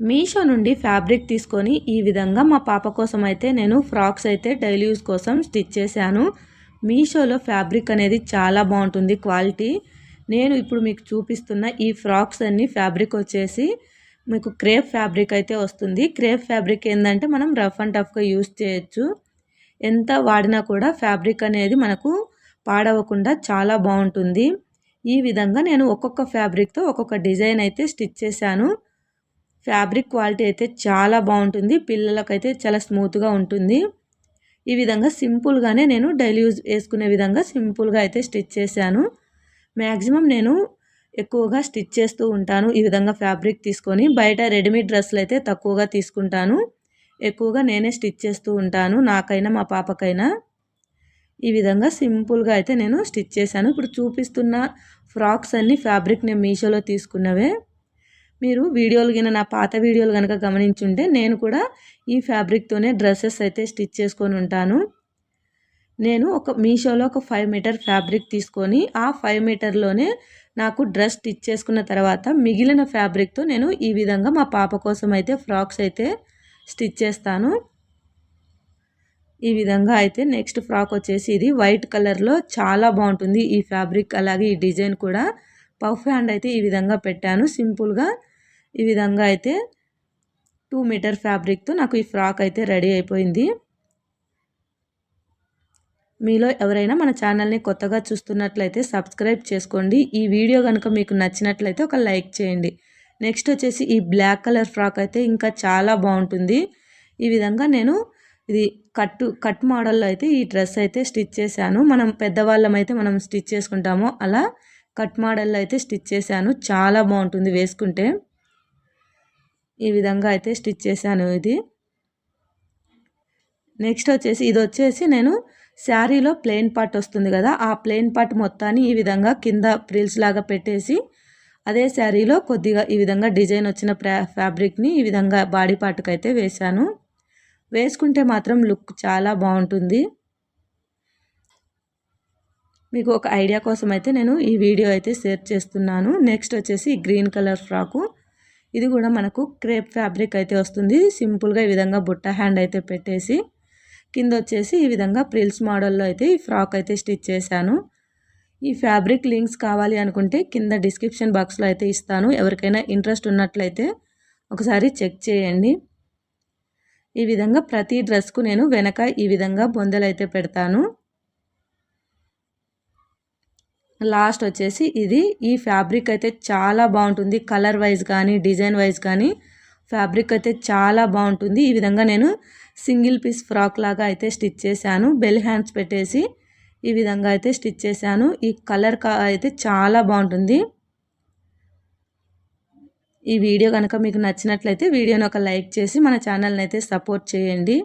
మీషో నుండి ఫ్యాబ్రిక్ తీసుకొని ఈ విధంగా మా పాప కోసం అయితే నేను ఫ్రాక్స్ అయితే డైలీ యూస్ కోసం స్టిచ్ చేశాను. మీషోలో ఫ్యాబ్రిక్ అనేది చాలా బాగుంటుంది క్వాలిటీ. నేను ఇప్పుడు మీకు చూపిస్తున్న ఈ ఫ్రాక్స్ అన్ని ఫ్యాబ్రిక్ వచ్చేసి మీకు క్రేప్ ఫ్యాబ్రిక్ అయితే వస్తుంది. క్రేప్ ఫ్యాబ్రిక్ ఏంటంటే మనం రఫ్ అండ్ టఫ్గా యూస్ చేయొచ్చు. ఎంత వాడినా కూడా ఫ్యాబ్రిక్ అనేది మనకు పాడవకుండా చాలా బాగుంటుంది. ఈ విధంగా నేను ఒక్కొక్క ఫ్యాబ్రిక్తో ఒక్కొక్క డిజైన్ అయితే స్టిచ్ చేశాను. ఫ్యాబ్రిక్ క్వాలిటీ అయితే చాలా బాగుంటుంది. పిల్లలకైతే చాలా స్మూత్గా ఉంటుంది. ఈ విధంగా సింపుల్గానే నేను డైలీ యూజ్ వేసుకునే విధంగా సింపుల్గా అయితే స్టిచ్ చేశాను. మ్యాక్సిమం నేను ఎక్కువగా స్టిచ్ చేస్తూ ఉంటాను. ఈ విధంగా ఫ్యాబ్రిక్ తీసుకొని బయట రెడీమేడ్ డ్రెస్సులు అయితే తక్కువగా తీసుకుంటాను. ఎక్కువగా నేనే స్టిచ్ చేస్తూ ఉంటాను నాకైనా మా పాపకైనా. ఈ విధంగా సింపుల్గా అయితే నేను స్టిచ్ చేశాను. ఇప్పుడు చూపిస్తున్న ఫ్రాక్స్ అన్నీ ఫ్యాబ్రిక్ నేను మీషోలో తీసుకున్నవే. మీరు వీడియోలు కింద నా పాత వీడియోలు కనుక గమనించుంటే నేను కూడా ఈ ఫ్యాబ్రిక్తోనే డ్రెస్సెస్ అయితే స్టిచ్ చేసుకొని ఉంటాను. నేను ఒక మీషోలో ఒక ఫైవ్ మీటర్ ఫ్యాబ్రిక్ తీసుకొని ఆ ఫైవ్ మీటర్లోనే నాకు డ్రెస్ స్టిచ్ చేసుకున్న తర్వాత మిగిలిన ఫ్యాబ్రిక్తో నేను ఈ విధంగా మా పాప కోసం అయితే ఫ్రాక్స్ అయితే స్టిచ్ చేస్తాను. ఈ విధంగా అయితే నెక్స్ట్ ఫ్రాక్ వచ్చేసి ఇది వైట్ కలర్లో చాలా బాగుంటుంది ఈ ఫ్యాబ్రిక్ అలాగే ఈ డిజైన్ కూడా పఫ్ హ్యాండ్ అయితే ఈ విధంగా పెట్టాను. సింపుల్గా ఈ విధంగా అయితే టూ మీటర్ ఫ్యాబ్రిక్తో నాకు ఈ ఫ్రాక్ అయితే రెడీ అయిపోయింది. మీలో ఎవరైనా మన ఛానల్ని కొత్తగా చూస్తున్నట్లయితే సబ్స్క్రైబ్ చేసుకోండి. ఈ వీడియో కనుక మీకు నచ్చినట్లయితే ఒక లైక్ చేయండి. నెక్స్ట్ వచ్చేసి ఈ బ్లాక్ కలర్ ఫ్రాక్ అయితే ఇంకా చాలా బాగుంటుంది. ఈ విధంగా నేను ఇది కట్టు కట్ మోడల్లో అయితే ఈ డ్రెస్ అయితే స్టిచ్ చేశాను. మనం పెద్దవాళ్ళం అయితే మనం స్టిచ్ చేసుకుంటామో. అలా కట్ మోడల్లో అయితే స్టిచ్ చేశాను. చాలా బాగుంటుంది వేసుకుంటే. ఈ విధంగా అయితే స్టిచ్ చేశాను ఇది. నెక్స్ట్ వచ్చేసి ఇది వచ్చేసి నేను శారీలో ప్లెయిన్ పార్ట్ వస్తుంది కదా ఆ ప్లెయిన్ పార్ట్ మొత్తాన్ని ఈ విధంగా కింద ప్రిల్స్ లాగా పెట్టేసి అదే శారీలో కొద్దిగా ఈ విధంగా డిజైన్ వచ్చిన ఫ్యాబ్రిక్ని ఈ విధంగా బాడీ పార్ట్కి అయితే వేశాను. వేసుకుంటే మాత్రం లుక్ చాలా బాగుంటుంది. మీకు ఒక ఐడియా కోసం అయితే నేను ఈ వీడియో అయితే షేర్ చేస్తున్నాను. నెక్స్ట్ వచ్చేసి గ్రీన్ కలర్ ఫ్రాకు. ఇది కూడా మనకు క్రేప్ ఫ్యాబ్రిక్ అయితే వస్తుంది. సింపుల్గా ఈ విధంగా బుట్ట హ్యాండ్ అయితే పెట్టేసి కింద వచ్చేసి ఈ విధంగా ప్రిల్స్ మోడల్లో అయితే ఈ ఫ్రాక్ అయితే స్టిచ్ చేశాను. ఈ ఫ్యాబ్రిక్ లింక్స్ కావాలి అనుకుంటే కింద డిస్క్రిప్షన్ బాక్స్లో అయితే ఇస్తాను. ఎవరికైనా ఇంట్రెస్ట్ ఉన్నట్లయితే ఒకసారి చెక్ చేయండి. ఈ విధంగా ప్రతి డ్రెస్కు నేను వెనక ఈ విధంగా బొందెలు అయితే పెడతాను. లాస్ట్ వచ్చేసి ఇది. ఈ ఫ్యాబ్రిక్ అయితే చాలా బాగుంటుంది. కలర్ వైజ్ కానీ డిజైన్ వైజ్ కానీ ఫ్యాబ్రిక్ అయితే చాలా బాగుంటుంది. ఈ విధంగా నేను సింగిల్ పీస్ ఫ్రాక్ లాగా అయితే స్టిచ్ చేశాను. బెల్ హ్యాండ్స్ పెట్టేసి ఈ విధంగా అయితే స్టిచ్ చేశాను. ఈ కలర్ అయితే చాలా బాగుంటుంది. ఈ వీడియో కనుక మీకు నచ్చినట్లయితే వీడియోని ఒక లైక్ చేసి మన ఛానల్ని అయితే సపోర్ట్ చేయండి.